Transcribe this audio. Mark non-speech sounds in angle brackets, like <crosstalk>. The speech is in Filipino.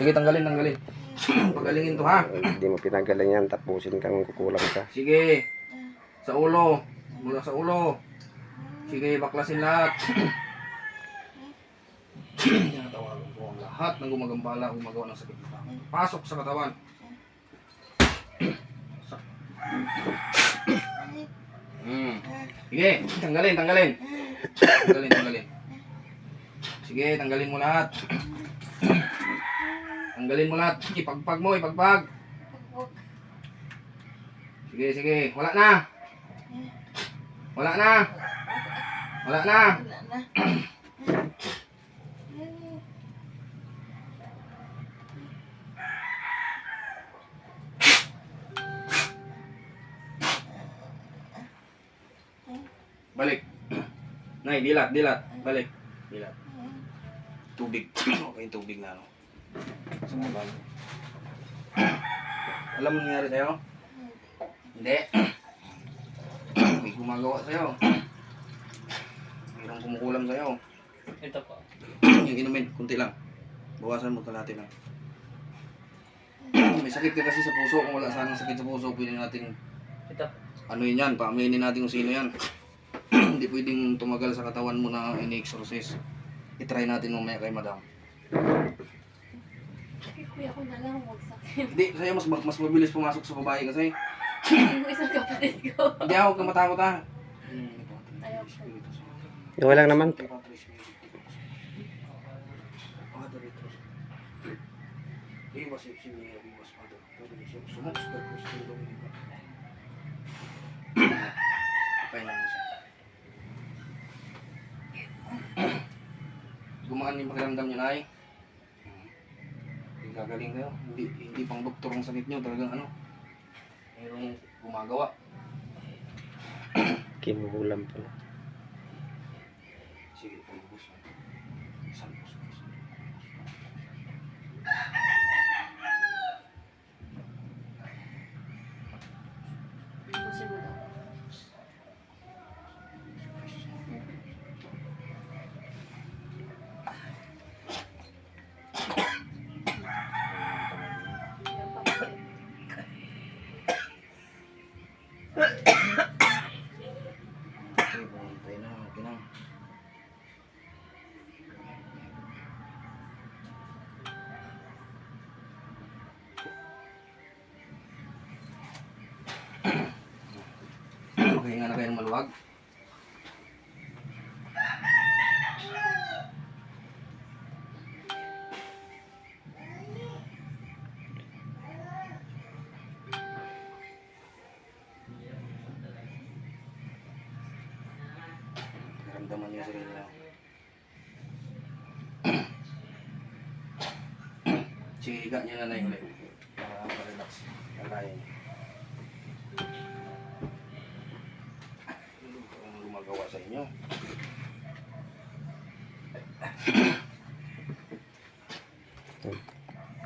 Sige, tanggalin, tanggalin. <clears throat> Pagalingin to ha. Hindi mo pinagaling yan, tapusin kang kukulang ka. Sige. Sa ulo. Mula sa ulo. Sige, baklasin lahat. <clears throat> Tinatawagan ko ang lahat ng gumagambala, gumagawa ng sakit ng tao. Pasok sa katawan. <clears throat> Hmm. Sige, tanggalin, tanggalin. Tanggalin, tanggalin. Sige, tanggalin mo lahat. Tanggalin mo lahat. Ipagpag mo, ipagpag. Sige, sige. Wala na. Wala na. Wala na. Balik. Nay, dilat, dilat. Balik. Dilat. Tubig. <clears throat> okay, tubig na. No? Sumabal. <clears throat> Alam mo nangyari sa'yo? Hindi. <clears throat> May gumagawa sa'yo. <clears throat> Mayroong kumukulam sa'yo. Ito po. yung inumin, kunti lang. Bawasan mo kalahati lang. May sakit ka kasi sa puso. Kung wala sanang sakit sa puso, pwede natin Ito ano yun yan, paaminin natin kung sino yan. Hindi pwedeng tumagal sa katawan mo na ini-exorcise. I-try natin mamaya kay madam. Kay kuya ko na lang, huwag sa akin. Hindi, sa'yo mas, mas mabilis pumasok sa babae kasi. Yung isang kapatid ko. Hindi ako, huwag kang matakot ha. Ayaw ko. Yung lang naman. Iwas yung siniya, iwas pa doon. Pero siya, sumok sa pagkos ng ko. Pahinga mo siya. Gumaan yung pakiramdam niyo, Nay. Hindi gagaling kayo. Hindi, hindi pang doktor ang sakit niyo. Talagang ano, mayroong gumagawa. Kinukulam pala. Okay, nga na kayong maluwag. Naramdaman niyo sa sarili. <clears throat> Sige, higa niyo na na ulit. Para ma-relax. Kalayan niyo. Ano